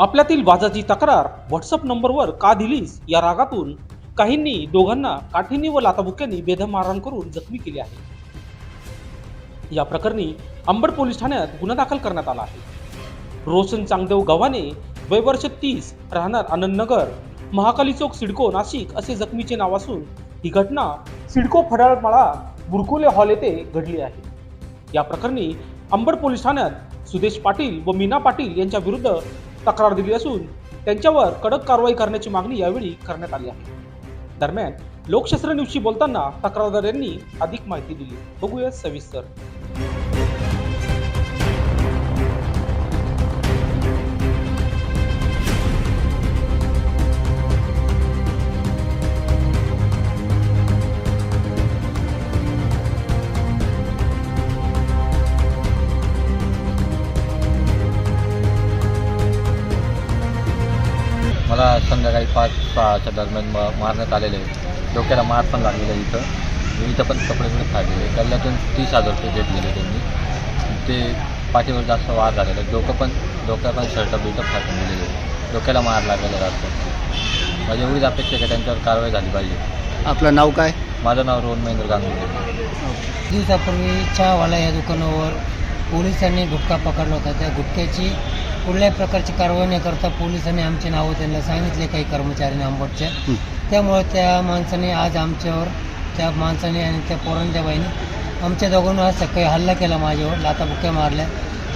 आपल्यातील वाजाची तक्रार व्हॉट्सअप नंबरवर का दिलीस या रागातून काहींनी दोघांना काठीने व लाताबुक्यांनी बेदम मारहाण करून जखमी केली आहे. या प्रकरणी अंबड पोलीस ठाण्यात गुन्हा दाखल करण्यात आला आहे. रोशन चांगदेव गव्हाणे वय वर्ष तीस राहणार आनंदनगर महाकाली चौक सिडको नाशिक असे जखमीचे नाव असून ही घटना सिडको फडाळमाळा बुरकुले हॉल येथे घडली आहे. या प्रकरणी अंबड पोलीस ठाण्यात सुदेश पाटील व मीना पाटील यांच्या विरुद्ध तक्रार दिली असून त्यांच्यावर कडक कारवाई करण्याची मागणी यावेळी करण्यात आली आहे. दरम्यान लोकशास्त्र न्यूजशी बोलताना तक्रारदार यांनी अधिक माहिती दिली. बघूया सविस्तर. संध्याकाळी पाच सहाच्या दरम्यान म मारण्यात आलेले आहे डोक्याला मार पण लागलेला आहे इथं. इथं पण कपडे पण आहे. गल्ल्यातून तीस हजार रुपये घेतलेले त्यांनी. ते पाठीवर जास्त वार झालेला. डोकं पण डोक्या पण शर्ट बिर्ट फाटून दिलेले. डोक्याला मार लागलेला जास्त माझी एवढीच अपेक्षा आहे त्यांच्यावर कारवाई झाली पाहिजे. आपलं नाव काय? माझं नाव रोहन महेंद्र गांगुली. दिवसापूर्वी चहावाला या दुकानावर पोलिसांनी गुटखा पकडला होता. त्या गुटख्याची कुठल्याही प्रकारची कारवाई न करता पोलिसांनी आमचे नावं त्यांना सांगितले काही कर्मचाऱ्यांनी आंबटच्या त्यामुळे त्या माणसाने आज आमच्यावर त्या माणसाने आणि त्या पोरांच्या बाईने आमच्या दोघांना आज सकाळी हल्ला केला माझ्यावर लाताबुक्या मारल्या.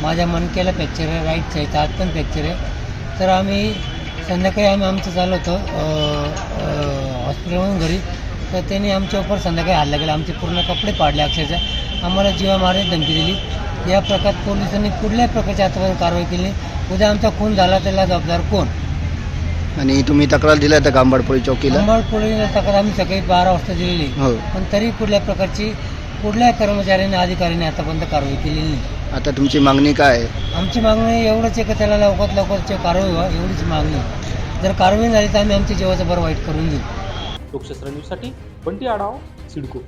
माझ्या मनकेला फ्रॅक्चर आहे राईट इथं हात पण फ्रॅक्चर आहे. तर आम्ही संध्याकाळी आम्ही आमचं चालू होतो हॉस्पिटलमधून घरी. तर त्यांनी आमच्यावर संध्याकाळी हल्ला केला. आमचे पूर्ण कपडे पाडले अक्षरशः. आम्हाला जीवा मारण्याची धमकी दिली. या प्रकारात पोलिसांनी कुठल्याही प्रकारची आतापर्यंत कारवाई केली नाही. उद्या आमचा खून झाला त्याला जबाबदार कोण? आणि तुम्ही तक्रार दिल्या त्या गांबाड पोलीस चौकीला? पोलिसांना तक्रार आम्ही सकाळी बारा वाजता दिलेली. हो. पण तरी कुठल्या प्रकारची कुठल्याही कर्मचाऱ्यांनी अधिकाऱ्यांनी आतापर्यंत कारवाई केलेली नाही. आता तुमची मागणी काय? आहे आमची मागणी एवढंच आहे की त्याला लवकरात लवकरची कारवाई व्हा एवढीच मागणी आहे. जर कारवाई झाली तर आम्ही आमच्या जीवाचं बरं वाईट करून देऊ. लोकशास्त्र न्यूजसाठी बंटी आढाव सिडको.